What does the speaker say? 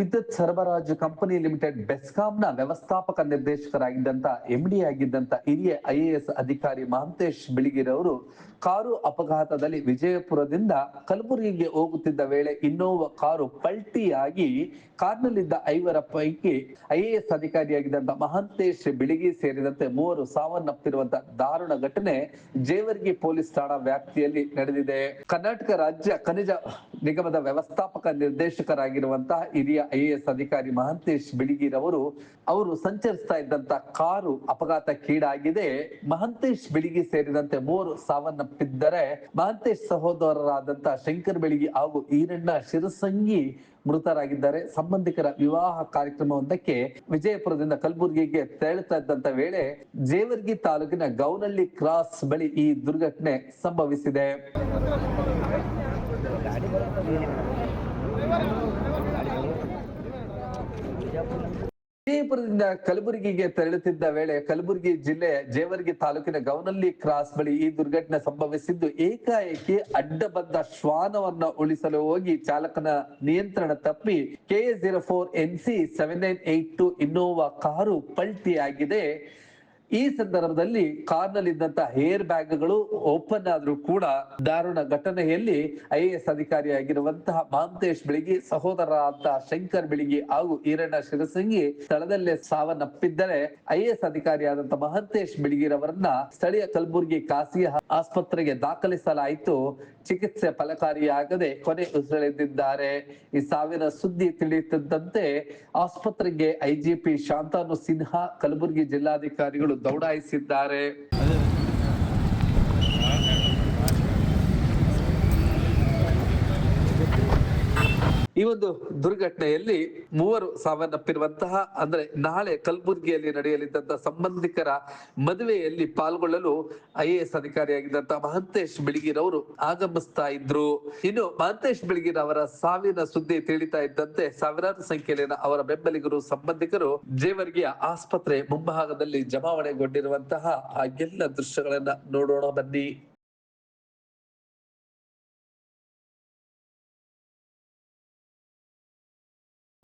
ವಿದ್ಯುತ್ ಸರಬರಾಜು company limited ಬೆಸ್ಕಾಂನ ವ್ಯವಸ್ಥಾಪಕ ನಿರ್ದೇಶಕರಾಗಿದ್ದಂತ ಎಂಡಿ ಆಗಿದ್ದಂತ ಹಿರಿಯ ಐಎಎಸ್ ಅಧಿಕಾರಿ ಮಹಂತೇಶ್ ಬಿಳಿಗಿರವರು ಕಾರು ಅಪಘಾತದಲ್ಲಿ ವಿಜಯಪುರದಿಂದ ಕಲಬುರಗಿಗೆ ಹೋಗುತ್ತಿದ್ದ ವೇಳೆ ಇನ್ನೋವಾ ಕಾರು ಪಲ್ಟಿಯಾಗಿ ಕಾರ್ನಲ್ಲಿದ್ದ ಐವರ ಪೈಕಿ ಐಎಎಸ್ ಅಧಿಕಾರಿಯಾಗಿದ್ದಂತ ಮಹಂತೇಶ್ ಬಿಳಿಗಿ ಸೇರಿದಂತೆ ಮೂವರು ಸಾವನ್ನಪ್ಪಿರುವಂತಹ ದಾರುಣ ಘಟನೆ ಜೇವರ್ಗಿ ಪೊಲೀಸ್ ಠಾಣಾ ವ್ಯಾಪ್ತಿಯಲ್ಲಿ ನಡೆದಿದೆ. ಕರ್ನಾಟಕ ರಾಜ್ಯ ಖನಿಜ ನಿಗಮದ ವ್ಯವಸ್ಥಾಪಕ ನಿರ್ದೇಶಕರಾಗಿರುವಂತಹ ಹಿರಿಯ ಐಎಎಸ್ ಅಧಿಕಾರಿ ಮಹಂತೇಶ್ ಬಿಳಿಗಿರವರು ಅವರು ಸಂಚರಿಸ್ತಾ ಇದ್ದಂತ ಕಾರು ಅಪಘಾತಕ್ಕೀಡಾಗಿದೆ. ಮಹಂತೇಶ್ ಬಿಳಿಗಿ ಸೇರಿದಂತೆ ಮೂವರು ಸಾವನ್ನಪ್ಪಿದ್ದರೆ ಮಹಂತೇಶ್ ಸಹೋದರರಾದಂತಹ ಶಂಕರ್ ಬೆಳಿಗಿ ಹಾಗೂ ಈರಣ್ಣ ಶಿರಸಂಗಿ ಮೃತರಾಗಿದ್ದಾರೆ. ಸಂಬಂಧಿಕರ ವಿವಾಹ ಕಾರ್ಯಕ್ರಮವೊಂದಕ್ಕೆ ವಿಜಯಪುರದಿಂದ ಕಲಬುರಗಿಗೆ ತೆರಳುತ್ತಾ ಇದ್ದಂತ ವೇಳೆ ಜೇವರ್ಗಿ ತಾಲೂಕಿನ ಗೌನಳ್ಳಿ ಕ್ರಾಸ್ ಬಳಿ ಈ ದುರ್ಘಟನೆ ಸಂಭವಿಸಿದೆ. ವಿಜಯಪುರದಿಂದ ಕಲಬುರಗಿಗೆ ತೆರಳುತ್ತಿದ್ದ ವೇಳೆ ಕಲಬುರಗಿ ಜಿಲ್ಲೆ ಜೇವರ್ಗಿ ತಾಲೂಕಿನ ಗೌನಲ್ಲಿ ಕ್ರಾಸ್ ಬಳಿ ಈ ದುರ್ಘಟನೆ ಸಂಭವಿಸಿದ್ದು ಏಕಾಏಕಿ ಅಡ್ಡ ಬಂದ ಶ್ವಾನವನ್ನ ಉಳಿಸಲು ಹೋಗಿ ಚಾಲಕನ ನಿಯಂತ್ರಣ ತಪ್ಪಿ K zero four N C seven nine eight two Innova car ಪಲ್ಟಿಯಾಗಿದೆ. ಈ ಸಂದರ್ಭದಲ್ಲಿ ಕಾರ್ನಲ್ಲಿದ್ದಂತ ಹೇರ್ ಬ್ಯಾಗ್ಗಳು ಓಪನ್ ಆದ್ರೂ ಕೂಡ ದಾರುಣ ಘಟನೆಯಲ್ಲಿ ಐಎಎಸ್ ಎಸ್ ಅಧಿಕಾರಿಯಾಗಿರುವಂತಹ ಮಹಂತೇಶ್ ಬೆಳಿಗ್ಗೆ ಸಹೋದರ ಅಂತ ಶಂಕರ್ ಬೆಳಿಗಿ ಹಾಗೂ ಈರಣ್ಣ ಶಿರಸಂಗಿ ಸ್ಥಳದಲ್ಲೇ ಸಾವನ್ನಪ್ಪಿದ್ದರೆ ಐಎಎಸ್ ಅಧಿಕಾರಿಯಾದಂತಹ ಅಧಿಕಾರಿಯಾದಂತ ಮಹಂತೇಶ್ ಬೆಳಗಿರವರನ್ನ ಸ್ಥಳೀಯ ಕಲಬುರಗಿ ಖಾಸಗಿ ಆಸ್ಪತ್ರೆಗೆ ದಾಖಲಿಸಲಾಯಿತು. ಚಿಕಿತ್ಸೆ ಫಲಕಾರಿಯಾಗದೆ ಕೊನೆ ಉಸಿರೆಳೆದಿದ್ದಾರೆ. ಈ ಸಾವಿನ ಸುದ್ದಿ ತಿಳಿಯುತ್ತಿದ್ದಂತೆ ಆಸ್ಪತ್ರೆಗೆ ಐಜಿಪಿ ಶಾಂತಾನು ಸಿನ್ಹಾ, ಕಲಬುರಗಿ ಜಿಲ್ಲಾಧಿಕಾರಿಗಳು ದೌಡಾಯಿಸಿದ್ದಾರೆ. ಈ ಒಂದು ದುರ್ಘಟನೆಯಲ್ಲಿ ಮೂವರು ಸಾವನ್ನಪ್ಪಿರುವಂತಹ, ಅಂದ್ರೆ ನಾಳೆ ಕಲಬುರಗಿಯಲ್ಲಿ ನಡೆಯಲಿದ್ದಂತಹ ಸಂಬಂಧಿಕರ ಮದುವೆಯಲ್ಲಿ ಪಾಲ್ಗೊಳ್ಳಲು ಐಎಎಸ್ ಅಧಿಕಾರಿಯಾಗಿದ್ದಂತಹ ಮಹಂತೇಶ್ ಬಿಳಿಗಿರವರು ಆಗಮಿಸ್ತಾ ಇದ್ರು. ಇನ್ನು ಮಹಂತೇಶ್ ಬಿಳಿಗಿರ್ ಅವರ ಸಾವಿನ ಸುದ್ದಿ ತಿಳಿತಾ ಇದ್ದಂತೆ ಸಾವಿರಾರು ಸಂಖ್ಯೆಯಲ್ಲಿನ ಅವರ ಬೆಂಬಲಿಗರು, ಸಂಬಂಧಿಕರು ಜೇವರ್ಗಿಯ ಆಸ್ಪತ್ರೆ ಮುಂಭಾಗದಲ್ಲಿ ಜಮಾವಣೆಗೊಂಡಿರುವಂತಹ ಆ ಎಲ್ಲ ದೃಶ್ಯಗಳನ್ನ ನೋಡೋಣ ಬನ್ನಿ.